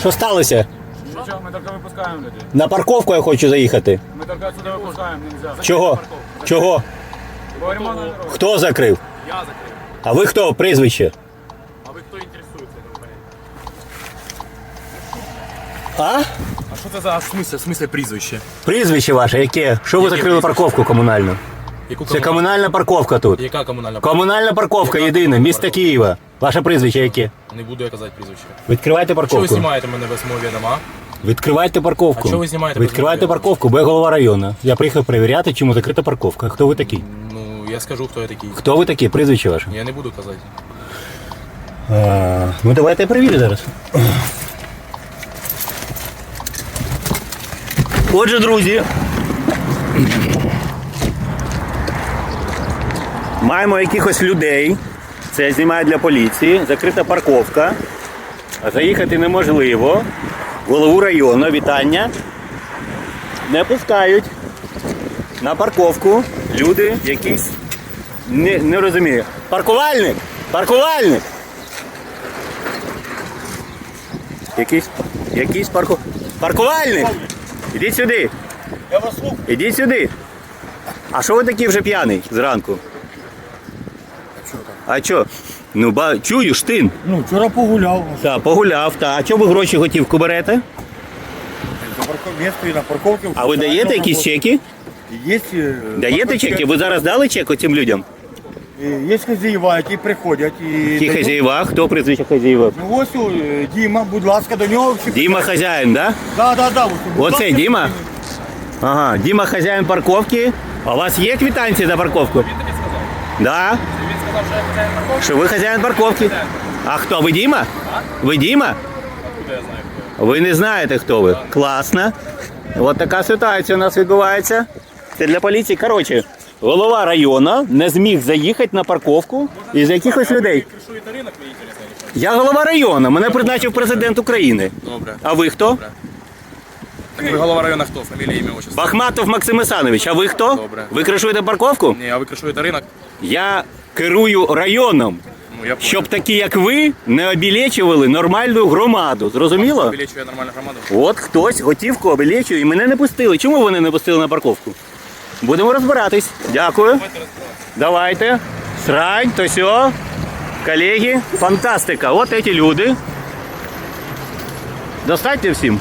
Що сталося? Ничего, мы только выпускаем людей. На парковку я хочу заїхати. Мы только отсюда выпускаем, нельзя. Чого? Чого? Говорим на дорогу. Хто закрив? Я закрыл. А ви хто? Прізвище? А вы кто интересуется? я не понимаю. А? А що це за в смислі, в смислі прізвище? Прізвище ваше, яке? Що ви Яке закрили прізвище? парковку комунальну? Яку Це комунальна парковка тут. Яка комунальна? Комунальна парковка Яка єдина, комунальна місто парковка? Києва. Ваше прізвище яке? Не буду я казати прізвище. Відкривайте Що ви парковку. знімаєте мене без мого відома? Відкривайте парковку. А чого ви знімаєте без Відкривайте мене? парковку, бо я голова району. Я приїхав перевіряти, чому закрита парковка. Хто ви такі? Ну, я скажу, хто я такий. Хто ви такі? Прізвище ваше? Я не буду казати. А, ну давайте я перевірю зараз. Отже, друзі. Маємо якихось людей. Це я знімаю для поліції. Закрита парковка. Заїхати неможливо. Голову району, вітання. Не пускають на парковку люди якісь. Не, не розумію. Паркувальник! Паркувальник! Якийсь, якийсь парку... паркувальник! Ідіть сюди! Я вас слухаю. Ідіть сюди! А що ви такий вже п'яний зранку? А що? Ну, ба... чую, штин. Ну, вчора погуляв. Так, погуляв, та. А чого ви гроші готівку берете? За парков... Місто і на парковці. А ви даєте якісь чеки? Є, е, Даєте чеки? Ви зараз дали чек оцим людям? е, Є хазяїва, які приходять і... Ті дають. хазяїва, хто прізвище хазяїва? Ну ось е, Діма, будь ласка, до нього. всі- Діма хазяїн, так? Да, да, да. ось, будь Оце ласка, Діма? Ага, Діма хазяїн парковки. А у вас є квитанції за парковку? Він тобі сказав. Да? Що парковки. Ви хазяїн парковки? А хто? Ви Діма? Ви Діма? Ви не знаєте, хто ви. Класно. От така ситуація у нас відбувається. Це для поліції. Коротше, голова району не зміг заїхати на парковку із якихось людей. Я голова району, мене призначив президент України. Добре. А ви хто? Так ви голова району хто? Фамілія, ім'я, отчество? Бахматов Максим Ісанович, а ви хто? Добре. Ви кришуєте парковку? Ні, а ви кришуєте ринок? Я керую районом, Ну, я щоб такі, як ви, не обілечували нормальну громаду. Зрозуміло? Вилічує нормальну громаду. От хтось готівку обілечує і мене не пустили. Чому вони не пустили на парковку? Будемо розбиратись. Дякую. Давайте. Срань, то сьо. Колеги, фантастика. От ці люди. Достатньо всім.